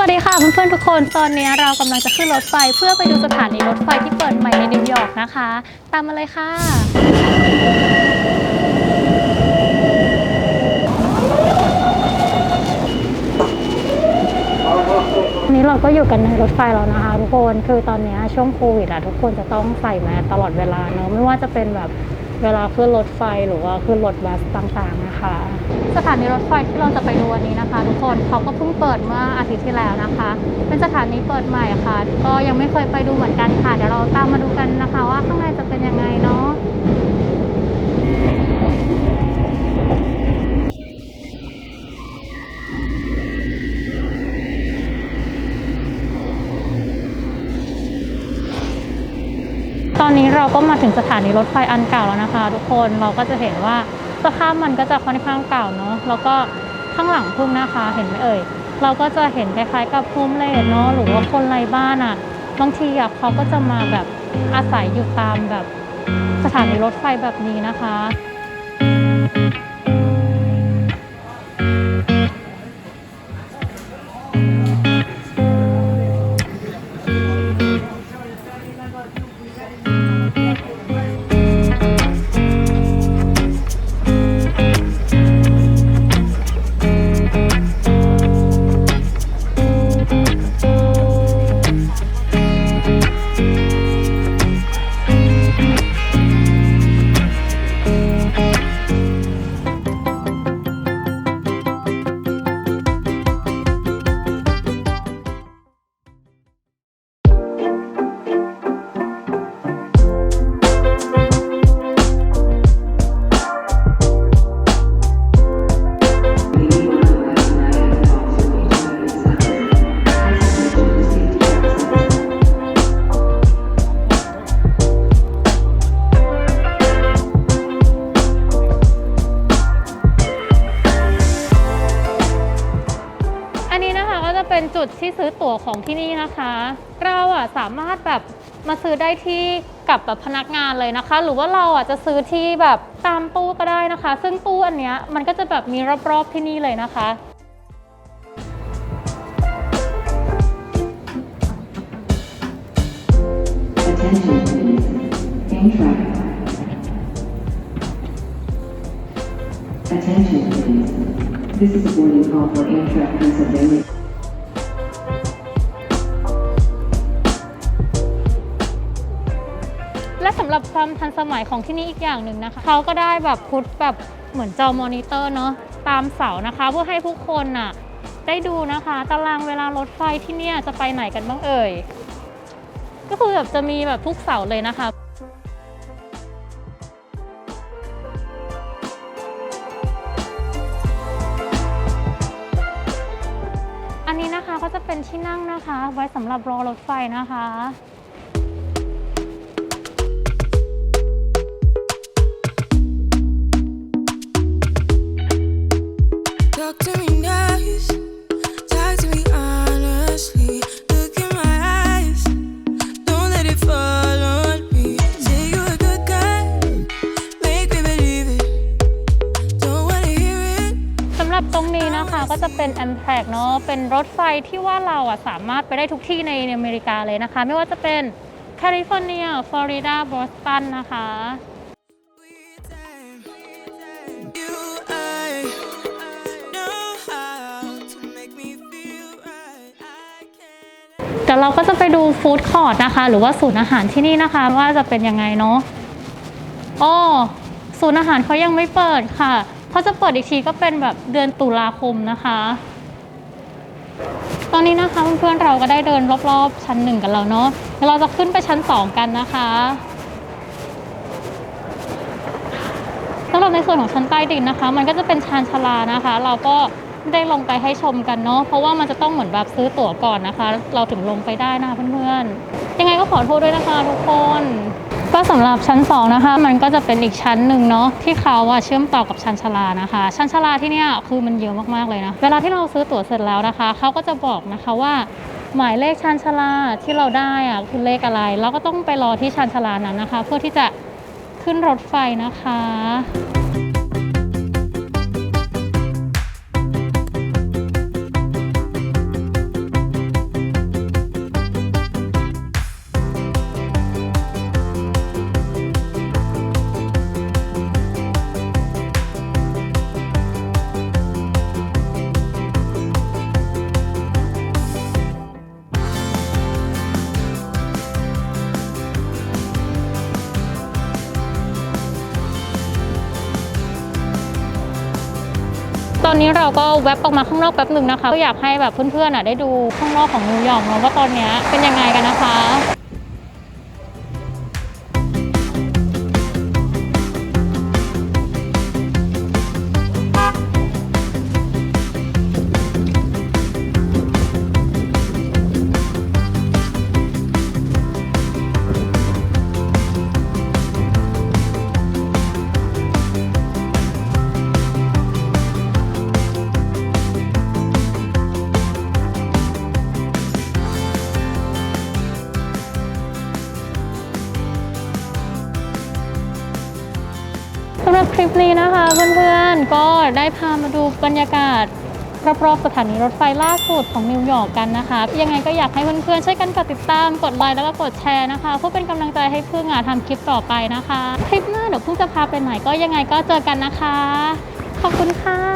วัสดีค่ะเพื่อนๆทุกคนตอนนี้เรากำลังจะขึ้นรถไฟเพื่อไปดูสถานีรถไฟที่เปิดใหม่ในนิวยอร์กนะคะ ตามมาเลยค่ะนนี้เราก็อยู่กันในรถไฟแล้วนะคะ ทุกคนคือตอนนี้ช่วงโควิดอะทุกคนจะต้องใส่แมสตลอดเวลาเนอะไม่ว่าจะเป็นแบบ เวลาขึ้นรถไฟหรือว่าขึ้นรถบัสต่างๆนะคะ สถานีรถไฟที่เราจะไปดูวันนี้นะคะ ทุกคนเขาก็เพิ่งเปิดเมื่ออาทิตย์ที่แล้วนะคะ เป็นสถานีเปิดใหม่ค่ะ ก็ยังไม่เคยไปดูเหมือนกันค่ะ เดี๋ยวเราตามมาดูกันนะคะ ว่าข้างในจะเป็นยังไงเนาะ ตอนนี้เราก็มาถึงสถานีรถไฟอันเก่าแล้วนะคะ ทุกคนเราก็จะเห็นว่าสภาพมันก็จะค่อนข้างเก่าเนาะแล้วก็ข้างหลังพุ่มนะคะเห็นไหมเอ่ยเราก็จะเห็นคล้ายๆกับพุ่มเลนเนาะหรือว่าคนไร้บ้านอะ่ะบางทีอะเขาก็จะมาแบบอาศัยอยู่ตามแบบสถานีรถไฟแบบนี้นะคะ ดที่ซื้อตั๋วของที่นี่นะคะ เราอะสามารถแบบมาซื้อได้ที่กับแบบพนักงานเลยนะคะ หรือว่าเราอะจะซื้อที่แบบตามตู้ก็ได้นะคะ ซึ่งตู้อันเนี้ยมันก็จะแบบมีรอบๆที่นี่เลยนะคะ Attention please. Amtrak. Attention please. This is a boarding call for Amtrak Pennsylvania. ับความทันสมัยของที่นี่อีกอย่างหนึ่งนะคะเขาก็ได้แบบพุทแบบเหมือนจอมอนิเตอร์เนาะตามเสานะคะ เพื่อให้ผู้คนน่ะได้ดูนะคะ ตารางเวลารถไฟที่เนี่ยจะไปไหนกันบ้างเอ่ย ก็คือแบบจะมีแบบทุกเสาเลยนะคะอันนี้นะคะก็จะเป็นที่นั่งนะคะ ไว้สำหรับรอรถไฟนะคะ ก็จะเป็น a m t r a c เนาะเป็นรถไฟที่ว่าเราอะสามารถไปได้ทุกที่ในอเมริกาเลยนะคะ ไม่ว่าจะเป็นแคลิฟอร์เนียฟลอริดาบอสตันนะคะ เดี๋ยวเราก็จะไปดูฟู้ดคอร์ t นะคะ หรือว่าศูนย์อาหารที่นี่นะคะ ว่าจะเป็นยังไงเนาะอ๋อศูนย์อาหารเขายังไม่เปิดค่ะ เขาจะเปิดอีกทีก็เป็นแบบเดือนตุลาคมนะคะ ตอนนี้นะคะเพื่อนๆเราก็ได้เดินรอบๆ ชั้นหนึ่งกันแล้วเนาะเดี๋ยวเราจะขึ้นไปชั้นสองกันนะคะสำหรับในส่วนของชั้นใต้ดินนะคะ มันก็จะเป็นชานชาลานะคะ เราก็ไม่ได้ลงไปให้ชมกันเนาะเพราะว่ามันจะต้องเหมือนแบบซื้อตั๋วก่อนนะคะ เราถึงลงไปได้นะคะเพื่อนๆยังไงก็ขอโทษด้วยนะคะทุกคน ก็สำหรับชั้นสองนะคะ มันก็จะเป็นอีกชั้นหนึ่งเนาะที่เขาอะเชื่อมต่อกับชั้นชลานะคะ ชั้นชลาที่เนี่ยคือมันเยอะมากๆเลยนะ เวลาที่เราซื้อตั๋วเสร็จแล้วนะคะเขาก็จะบอกนะคะว่าหมายเลขชั้นชลาที่เราได้อะคือเลขอะไร เราก็ต้องไปรอที่ชั้นชลานั้นนะคะ เพื่อที่จะขึ้นรถไฟนะคะ ตอนนี้เราก็แวบออกมาข้างนอกแป๊บหนึ่งนะคะก็อยากให้แบบเพื่อนๆอะได้ดูข้างนอกของนิวยอร์กเนาะว่าตอนนี้เป็นยังไงกันนะคะ สำหรับคลิปนี้นะคะเพื่อนๆ ก็ได้พามาดูบรรยากาศรอบๆสถานีรถไฟล่าสุดของนิวยอร์กกันนะคะ ยังไงก็อยากให้เพื่อนๆ ช่วยกันกดติดตาม กดไลค์แล้วก็กดแชร์นะคะเพื่อเป็นกำลังใจให้พึ่งอะทำคลิปต่อไปนะคะ คลิปหน้าเดี๋ยวพึ่งจะพาไปไหนก็ยังไงก็เจอกันนะคะ ขอบคุณค่ะ